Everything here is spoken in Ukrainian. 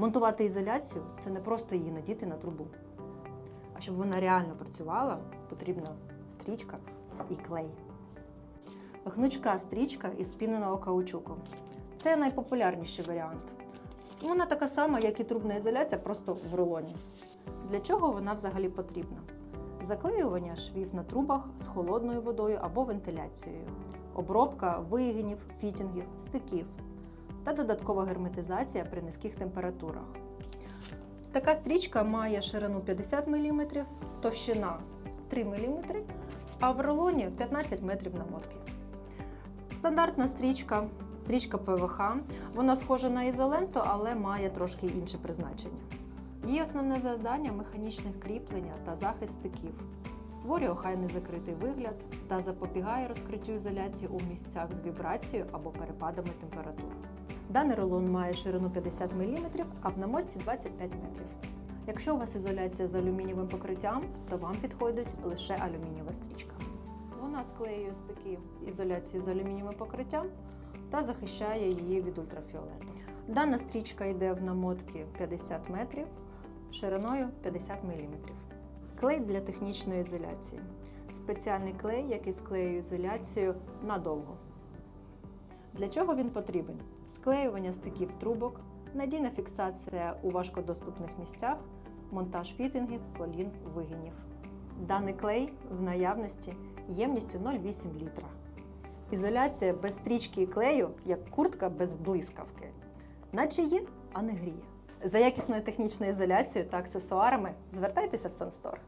Монтувати ізоляцію це не просто її надіти на трубу. А щоб вона реально працювала, потрібна стрічка і клей. Гнучка стрічка із піненого каучуку. Це найпопулярніший варіант. Вона така сама, як і трубна ізоляція, просто в рулоні. Для чого вона взагалі потрібна? Заклеювання швів на трубах з холодною водою або вентиляцією, обробка вигинів, фітінгів, стиків та додаткова герметизація при низьких температурах. Така стрічка має ширину 50 мм, товщина 3 мм, а в рулоні 15 метрів намотки. Стандартна стрічка, стрічка ПВХ, вона схожа на ізоленту, але має трошки інше призначення. Її основне завдання механічне кріплення та захист стиків. Створює охайний закритий вигляд та запобігає розкриттю ізоляції у місцях з вібрацією або перепадами температур. Даний рулон має ширину 50 мм, а в намотці 25 метрів. Якщо у вас ізоляція з алюмінієвим покриттям, то вам підходить лише алюмінієва стрічка. Вона склеює стики ізоляції з алюмінієвим покриттям та захищає її від ультрафіолету. Дана стрічка йде в намотки 50 метрів шириною 50 мм. Клей для технічної ізоляції. Спеціальний клей, який склеює ізоляцію надовго. Для чого він потрібен? Склеювання стиків трубок, надійна фіксація у важкодоступних місцях, монтаж фітингів, колін, вигинів. Даний клей в наявності ємністю 0,8 літра. Ізоляція без стрічки і клею, як куртка без блискавки. Наче є, а не гріє. За якісною технічною ізоляцією та аксесуарами звертайтеся в Санстор.